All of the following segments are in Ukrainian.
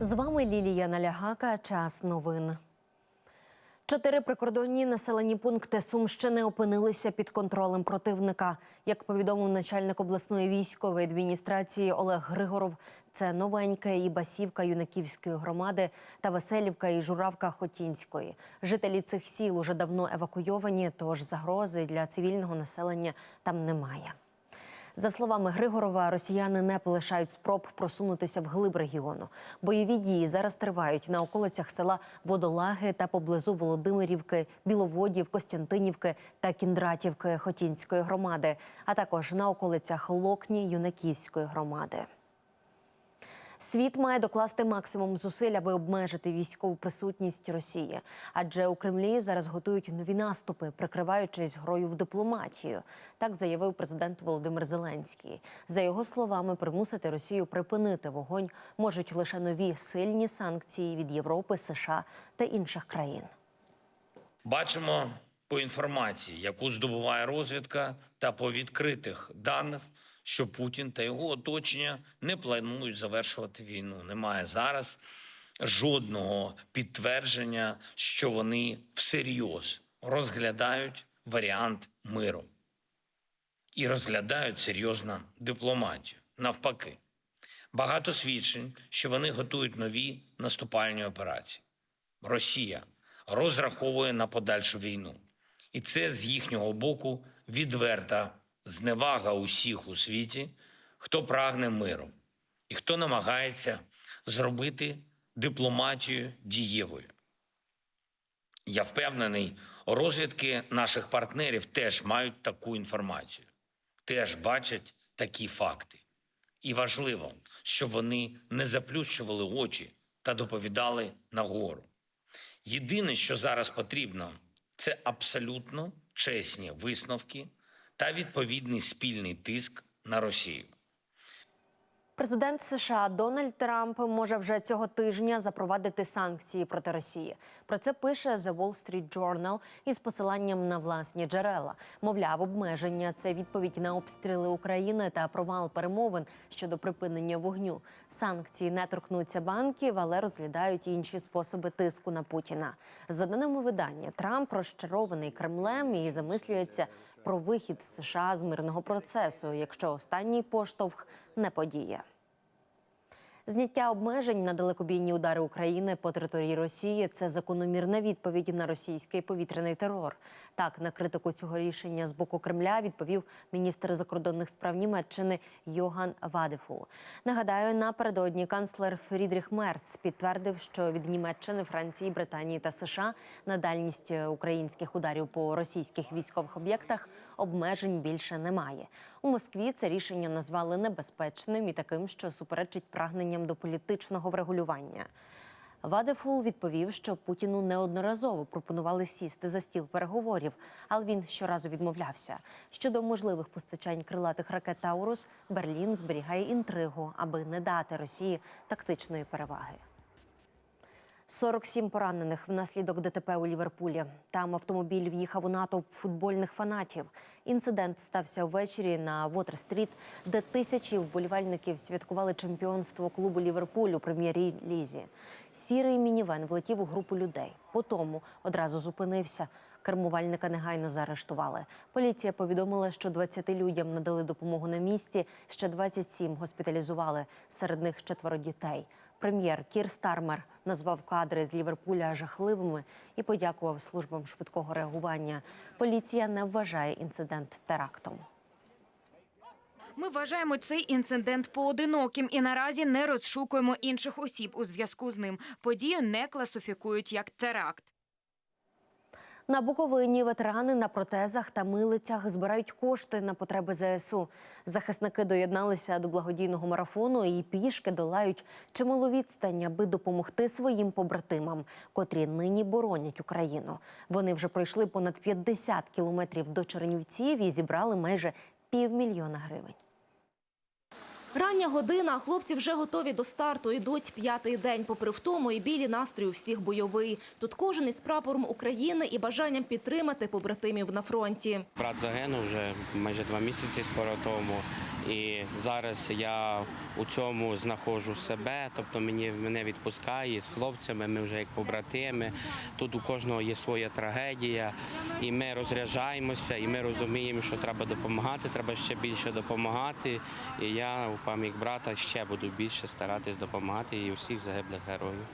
З вами Лілія Налягака. Час новин. Чотири прикордонні населені пункти Сумщини опинилися під контролем противника. Як повідомив начальник обласної військової адміністрації Олег Григоров, це Новеньке і Басівка Юнаківської громади та Веселівка і Журавка Хотінської. Жителі цих сіл уже давно евакуйовані, тож загрози для цивільного населення там немає. За словами Григорова, росіяни не полишають спроб просунутися вглиб регіону. Бойові дії зараз тривають на околицях села Водолаги та поблизу Володимирівки, Біловодів, Костянтинівки та Кіндратівки Хотінської громади, а також на околицях Локні Юнаківської громади. Світ має докласти максимум зусиль, аби обмежити військову присутність Росії, адже у Кремлі зараз готують нові наступи, прикриваючись грою в дипломатію. Так заявив президент Володимир Зеленський. За його словами, примусити Росію припинити вогонь можуть лише нові сильні санкції від Європи, США та інших країн. Бачимо по інформації, яку здобуває розвідка, та по відкритих даних, що Путін та його оточення не планують завершувати війну. Немає зараз жодного підтвердження, що вони всерйоз розглядають варіант миру і розглядають серйозно дипломатію. Навпаки, багато свідчень, що вони готують нові наступальні операції. Росія розраховує на подальшу війну. І це з їхнього боку відверта зневага усіх у світі, хто прагне миру і хто намагається зробити дипломатію дієвою. Я впевнений, розвідки наших партнерів теж мають таку інформацію, теж бачать такі факти. І важливо, щоб вони не заплющували очі та доповідали нагору. Єдине, що зараз потрібно, це абсолютно чесні висновки та відповідний спільний тиск на Росію. Президент США Дональд Трамп може вже цього тижня запровадити санкції проти Росії. Про це пише The Wall Street Journal із посиланням на власні джерела. Мовляв, обмеження це відповідь на обстріли України та провал перемовин щодо припинення вогню. Санкції не торкнуться банків, але розглядають інші способи тиску на Путіна. За даними видання, Трамп розчарований Кремлем і замислюється про вихід США з мирного процесу, якщо останній поштовх не подіє. Зняття обмежень на далекобійні удари України по території Росії це закономірна відповідь на російський повітряний терор. Так на критику цього рішення з боку Кремля відповів міністр закордонних справ Німеччини Йоган Вадефул. Нагадаю, напередодні канцлер Фрідріх Мерц підтвердив, що від Німеччини, Франції, Британії та США на дальність українських ударів по російських військових об'єктах обмежень більше немає. У Москві це рішення назвали небезпечним і таким, що суперечить прагненням до політичного врегулювання. Вадефул відповів, що Путіну неодноразово пропонували сісти за стіл переговорів, але він щоразу відмовлявся. Щодо можливих постачань крилатих ракет Таурус, Берлін зберігає інтригу, аби не дати Росії тактичної переваги. 47 поранених внаслідок ДТП у Ліверпулі. Там автомобіль в'їхав у натовп футбольних фанатів. Інцидент стався ввечері на Вотер-стріт, де тисячі вболівальників святкували чемпіонство клубу Ліверпуль у прем'єр-лізі. Сірий мінівен влетів у групу людей. Потому одразу зупинився. Кермувальника негайно заарештували. Поліція повідомила, що 20 людям надали допомогу на місці. Ще 27 госпіталізували. Серед них четверо дітей. Прем'єр Кір Стармер назвав кадри з Ліверпуля жахливими і подякував службам швидкого реагування. Поліція не вважає інцидент терактом. Ми вважаємо цей інцидент поодиноким і наразі не розшукуємо інших осіб у зв'язку з ним. Подію не класифікують як теракт. На Буковині ветерани на протезах та милицях збирають кошти на потреби ЗСУ. Захисники доєдналися до благодійного марафону і пішки долають чималу відстань, аби допомогти своїм побратимам, котрі нині боронять Україну. Вони вже пройшли понад 50 кілометрів до Чернівців і зібрали майже півмільйона гривень. Рання година, хлопці вже готові до старту. Йдуть п'ятий день. Попри втому і білі настрій у всіх бойовий. Тут кожен із прапором України і бажанням підтримати побратимів на фронті. Брат загинув вже майже два місяці скоро тому. І зараз я у цьому знаходжу себе, тобто мені мене відпускає з хлопцями. Ми вже як побратими. Тут у кожного є своя трагедія, і ми розряджаємося, і ми розуміємо, що треба допомагати. Треба ще більше допомагати. І я у пам'ять брата ще буду більше старатись допомагати і усіх загиблих героїв.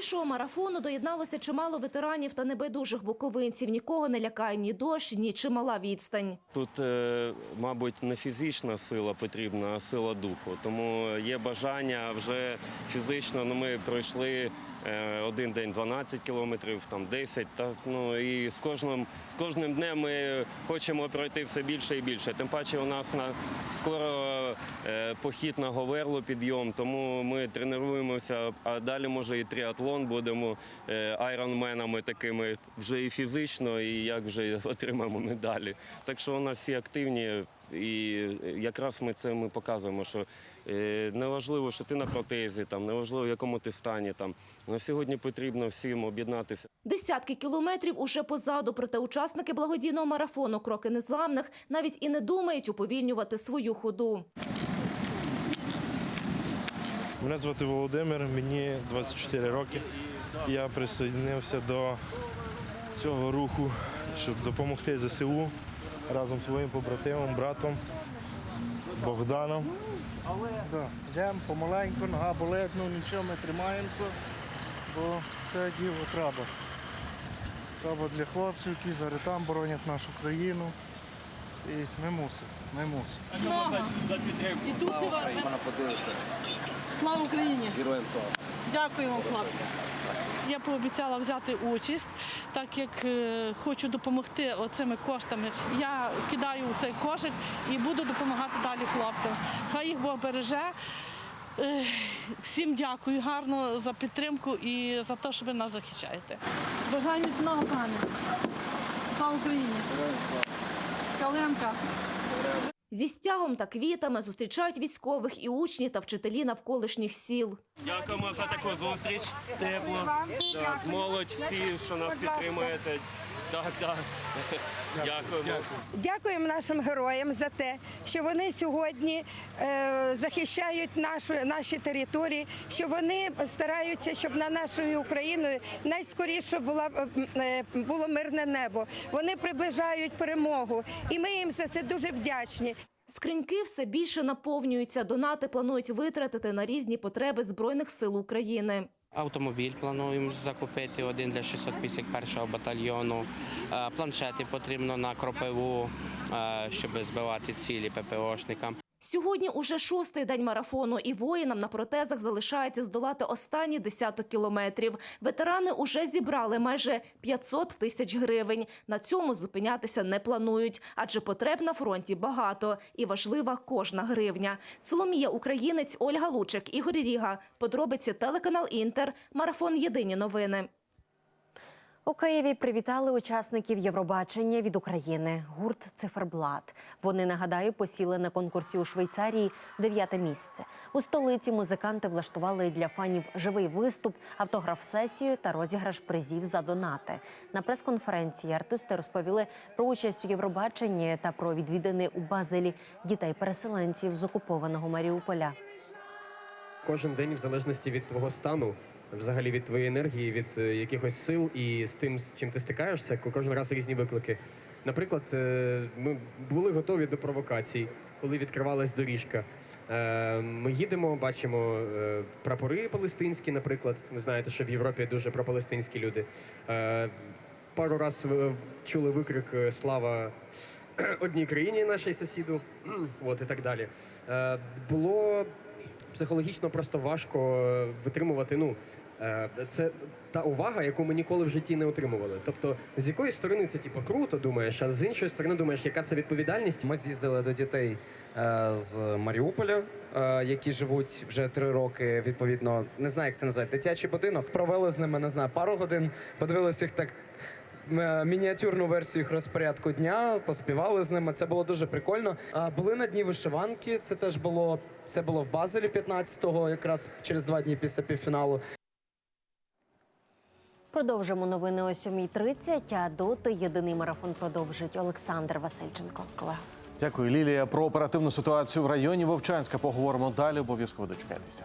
Пішого марафону доєдналося чимало ветеранів та небайдужих буковинців. Нікого не лякає ні дощ, ні чимала відстань. Тут, е, мабуть, не фізична сила потрібна, а сила духу. Тому є бажання вже фізично. Ну, ми пройшли е, один день 12 кілометрів, там 10. Так, ну, і з кожним, з кожним днем ми хочемо пройти все більше і більше. Тим паче у нас на скоро е, похід на Говерлу підйом, тому ми тренуємося, а далі може і тріатлон будемо е, айронменами такими вже і фізично, і як вже отримаємо медалі. Так що у нас всі активні, і якраз ми це ми показуємо, що е, неважливо, що ти на протезі, там неважливо, в якому ти стані. Там на сьогодні потрібно всім об'єднатися. Десятки кілометрів уже позаду, проте учасники благодійного марафону «Кроки незламних» навіть і не думають уповільнювати свою ходу. Мене звати Володимир, мені 24 роки. Я присоединився до цього руху, щоб допомогти ЗСУ разом з своїм побратимом, братом Богданом. Да, йдемо помаленьку, нога болить, ну нічого, ми тримаємося, бо це діло треба. Треба для хлопців, які зараз там боронять нашу країну. І ми мусимо, ми мусимо. Слава Україні! Героям слава! Дякуємо, хлопці. Я пообіцяла взяти участь, так як е, хочу допомогти оцими коштами. Я кидаю у цей кошик і буду допомагати далі хлопцям. Хай їх Бог береже. Е, Всім дякую гарно за підтримку і за те, що ви нас захищаєте. Бажаю міцного пане. Слава Україні! Каленка! Зі стягом та квітами зустрічають військових і учні та вчителі навколишніх сіл. Дякуємо за таку зустріч. Тепло. Так, молодь, всі, що нас підтримуєте. Так, так. Дякуємо. Дякуємо нашим героям за те, що вони сьогодні е, захищають нашу наші території, що вони стараються, щоб на нашою Україною найскоріше була е, було мирне небо. Вони приближають перемогу, і ми їм за це дуже вдячні. Скриньки все більше наповнюються. Донати планують витратити на різні потреби Збройних сил України. Автомобіль плануємо закупити один для 651-го батальйону. Е, Планшети потрібно на кропиву, е, щоб збивати цілі ППОшникам. Сьогодні уже шостий день марафону, і воїнам на протезах залишається здолати останні десяток кілометрів. Ветерани уже зібрали майже 500 тисяч гривень. На цьому зупинятися не планують, адже потреб на фронті багато і важлива кожна гривня. Соломія Українець, Ольга Лучик, Ігор Ріга. Подробиці телеканал Інтер. Марафон Єдині новини. У Києві привітали учасників Євробачення від України. Гурт Циферблат. Вони нагадаю посіли на конкурсі у Швейцарії дев'яте місце. У столиці музиканти влаштували для фанів живий виступ, автограф-сесію та розіграш призів за донати. На прес-конференції артисти розповіли про участь у Євробаченні та про відвідини у Базелі дітей-переселенців з окупованого Маріуполя. кожен день, в залежності від твого стану, взагалі від твоєї енергії, від е, якихось сил і з тим, з чим ти стикаєшся, кожен раз різні виклики. Наприклад, е, ми були готові до провокацій, коли відкривалась доріжка. Е, Ми їдемо, бачимо прапори палестинські, наприклад. Ви знаєте, що в Європі дуже пропалестинські люди. Пару раз чули викрик Слава одній країні, нашій сусіду, от і так далі. Було психологічно просто важко е, витримувати. Ну е, це та увага, яку ми ніколи в житті не отримували. Тобто, з якої сторони це типу круто, думаєш, а з іншої сторони думаєш, яка це відповідальність. Ми з'їздили до дітей е, з Маріуполя, які живуть вже три роки. Відповідно, не знаю, як це називається, дитячий будинок. Провели з ними не знаю пару годин. Подивилися їх так мініатюрну версію їх розпорядку дня, поспівали з ними. Це було дуже прикольно. Були на дні вишиванки. Це теж було це було в Базелі 15-го, якраз через два дні після півфіналу. Продовжимо новини о 7.30, а доти єдиний марафон продовжить Олександр Васильченко. Колега. Дякую, Лілія. Про оперативну ситуацію в районі Вовчанська поговоримо далі. Обов'язково дочекайтеся.